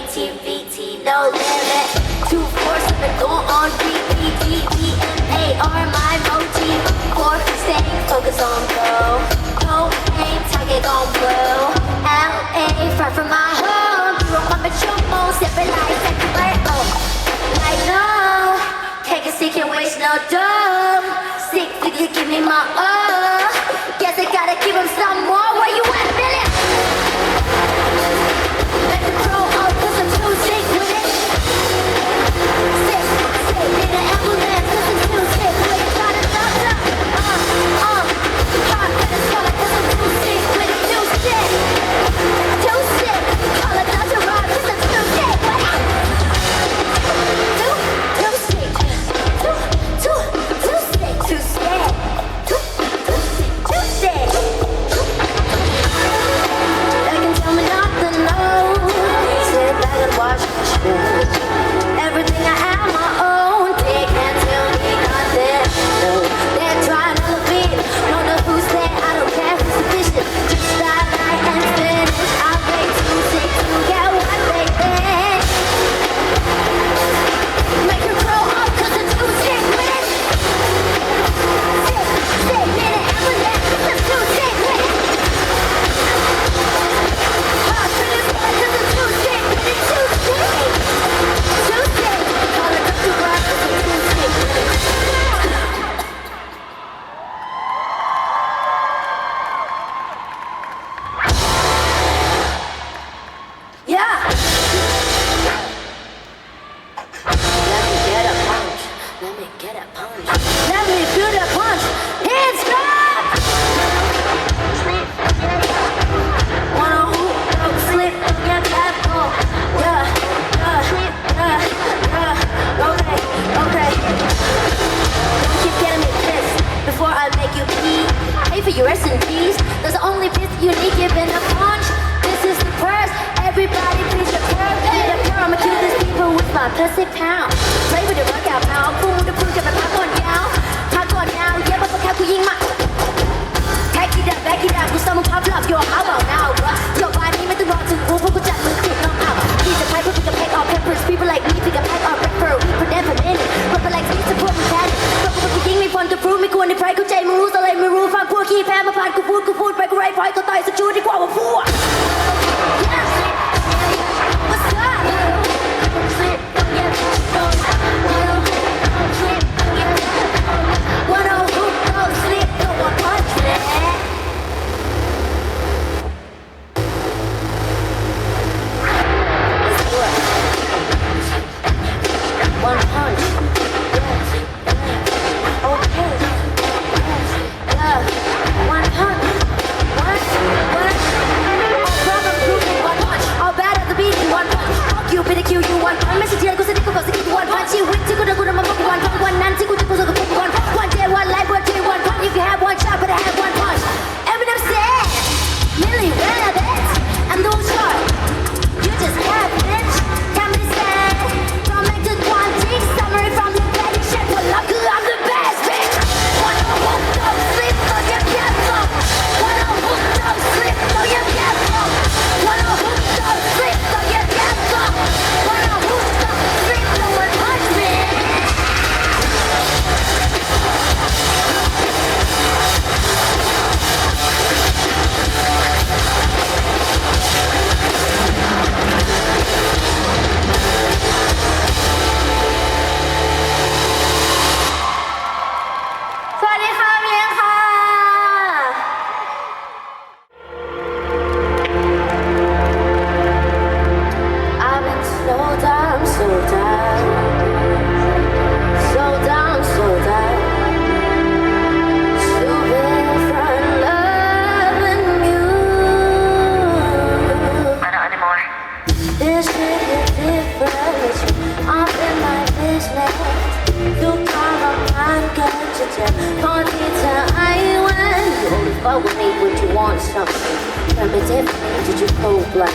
Creativity, no limit. Two, four, seven, go on repeat. D, E, M, A, R, my motif. Four, staying focused on go. No aim, target on blow. L, A, far from my home. Roll my mature mode, seven lights, second light, oh. Like no, can't get sick and waste no dough. Sick figure, give me my all. Guess I gotta give him some more. Sick now Play with the workout now พูดพูดกันไปพักก่อนยาวพักก่อนยาวเย็บมาแค่คุยยิงมา Pack it up, back it up กูสั่งมึงพับหลับ Yo how about now โยบ้านนี้ไม่ต้องรอถึงกูเพราะกูจัดมึงติดน้องอับพี่จะพายเพื่อจะ pack off peppers people like me พี่จะ pack off pepper we for them for minute rapper like me จะพูดมึงแทนรับกูกูยิงมีคนจะพูดไม่ควรในไพรเข้าใจมึงรู้อะไรไม่รู้ฟังพวกขี้แพ้มาผ่านกูพูดกูพูดไปกูไร้พอยก็ต่อยสักชูดที่กว่าว่าพวก Yeah What would they would you want something? Primitive? Did you cold blood?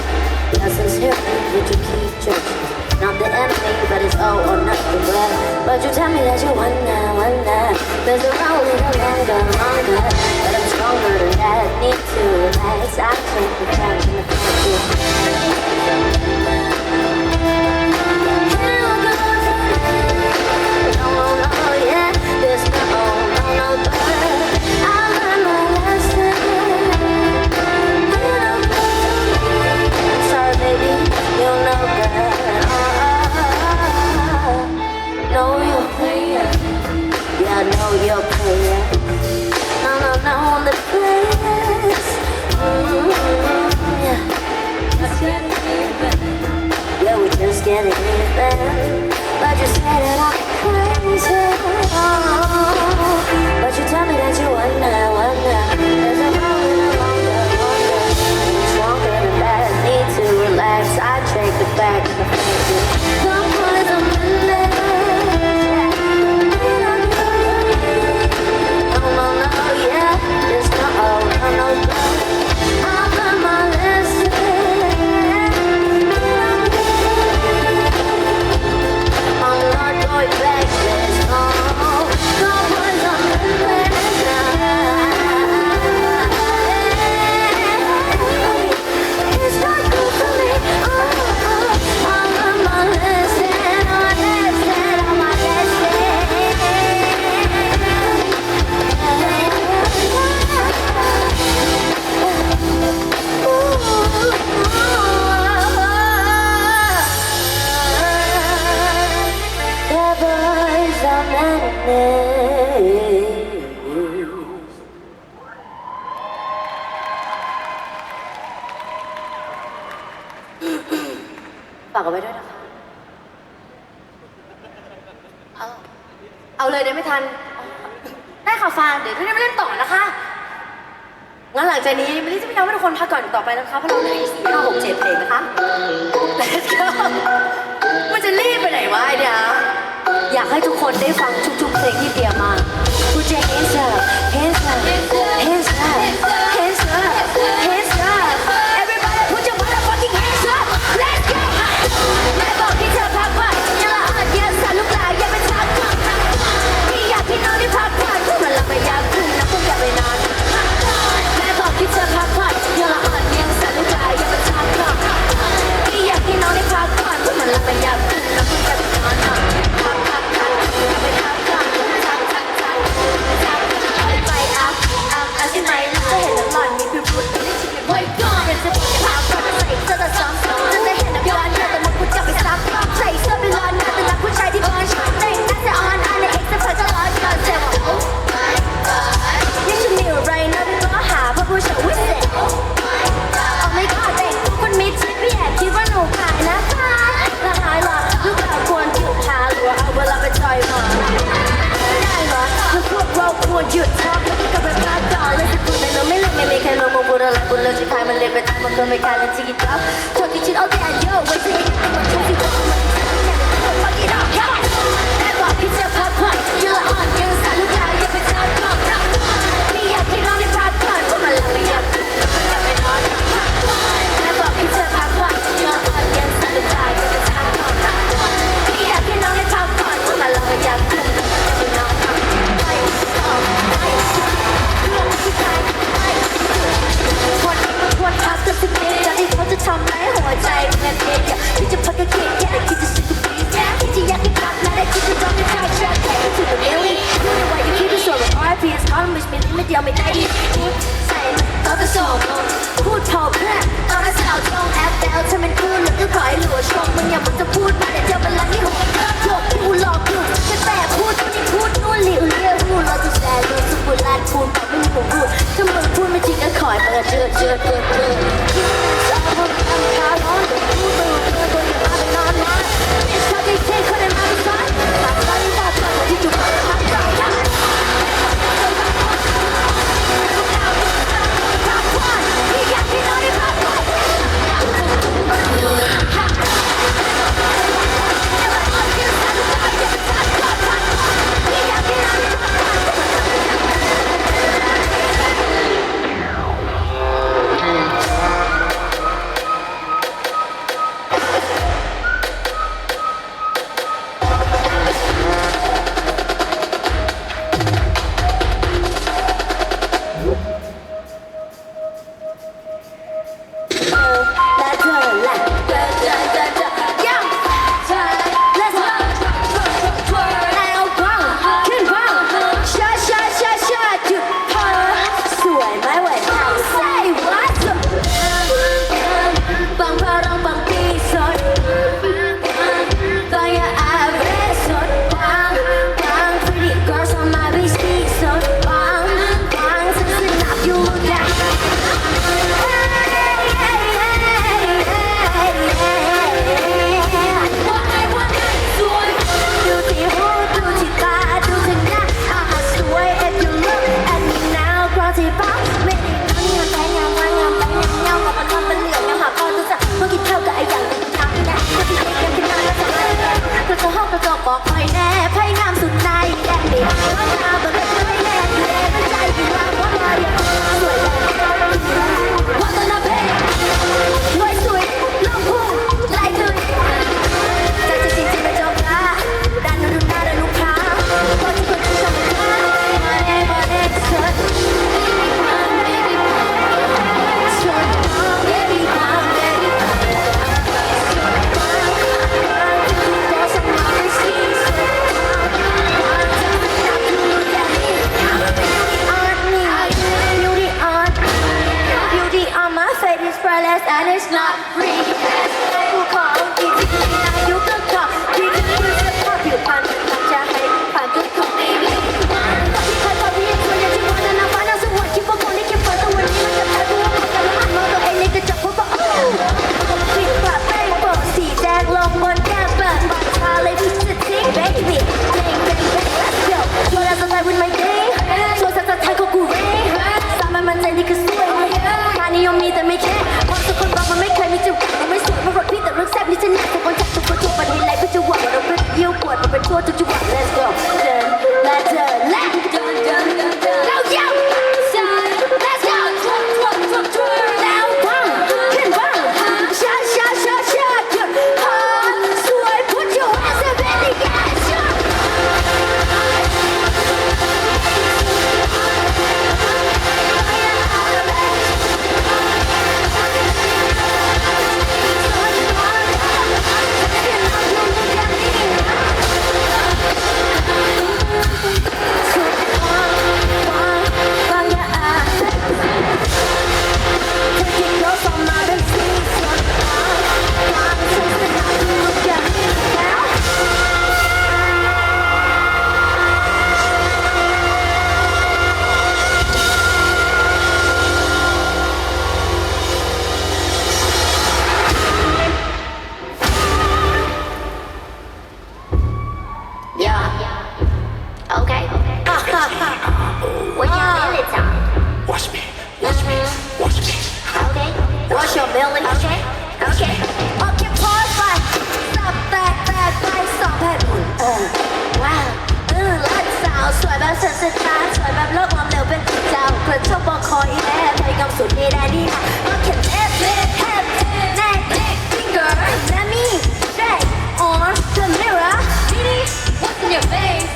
Lessons here? Did you keep judging? Not the enemy, but it's all or nothing. Well, but you tell me that you wonder, wonder. There's a road we no longer, longer. But I'm stronger than that. Need to relax. I can't be challenging the future. your. No, no, the prayers. Yeah. Just getting even. Yeah, we're. งั้นหลังจากนี้มิลลี่จะพยายามให้ทุกคนพักก่อนต่อไปแล้วคะเพราะเราได้สี่ห้าหกเจ็ดเพลงนะคะ Let's go มันจะรีบไปไหนวะไอเดียอยากให้ทุกคนได้ฟังทุกๆเพลงที่เตรียมมา Put your hands up hands up hands up melodic high, my lyrics, my comicality, top. Talking to all the end, yo, wait till you get the point. Okay. Fuck, fuck, fuck. What's your belly down? Watch me. Watch me. Watch me. Okay. Watch your belly. Okay. Okay. Okay. Pause. Like stop. Back. Back. Back. Stop. Back. Oh. Wow. เออเลิศสาวสวยแบบสันสันตาสวยแบบโลกความเร็วเป็นเจ้ากระชบบอกคอยแย่ไปกับสุดนี่ได้นี่ค่ะก็เข็มเอฟเอฟเอฟแน่แน่ฟิงเกอร์แม่มี่ on the mirror. Didi, what's in your face?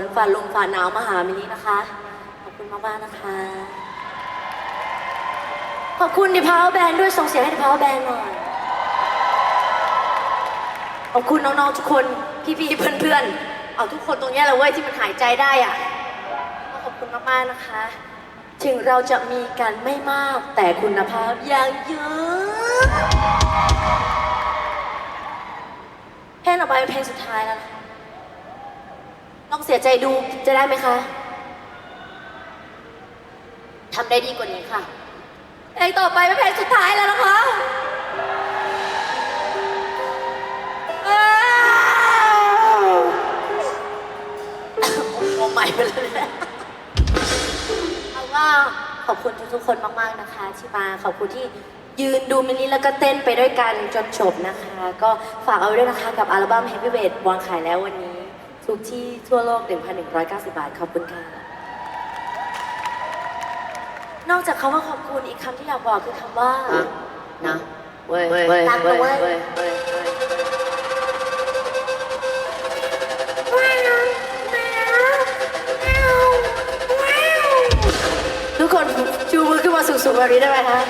นฝ่าลมฝ่าหนาวมาหามินินะคะ ขอบคุณมากๆนะคะ ขอบคุณดิพาวแบนด้วยส่งเสียงให้ดิพาวแบนหน่อยขอบคุณน้องๆทุกคนพี่ๆเพื่อนๆเอาทุกคนตรงนี้แหละเว้ยที่มันหายใจได้อะขอบคุณมากๆนะคะ ถึงเราจะมีกันไม่มากแต่คุณภาพอย่างเยอะเพลงต่อไปเป็นเพลงสุดท้ายแล้วนะ ลองเสียใจดูจะได้ไหมคะทำได้ดีกว่านี้ค่ะเพลงต่อไปเป็นเพลงสุดท้ายแล้วนะคะอ้าวงงใหม่ไปเลยเนี่ยเอาว่าขอบคุณทุกๆคนมากๆนะคะที่มาขอบคุณที่ยืนดูมินิแล้วก็เต้นไปด้วยกันจนจบนะคะ ก็ฝากเอาไว้ด้วยนะคะกับอัลบั้ม Heavy Weight วางขายแล้ววันนี้ ทุกที่ทั่วโลก 1,190 บาท ขอบคุณค่ะ นอกจากคำว่าขอบคุณอีกคำที่อยากบอกคือคำว่า นะเว้ยเว้ยเว้ยตังค์เว้ยเว้ยเว้ยเว้ยทุกคนชูมือขึ้นมาสูงๆแบบนี้ได้ไหมคะ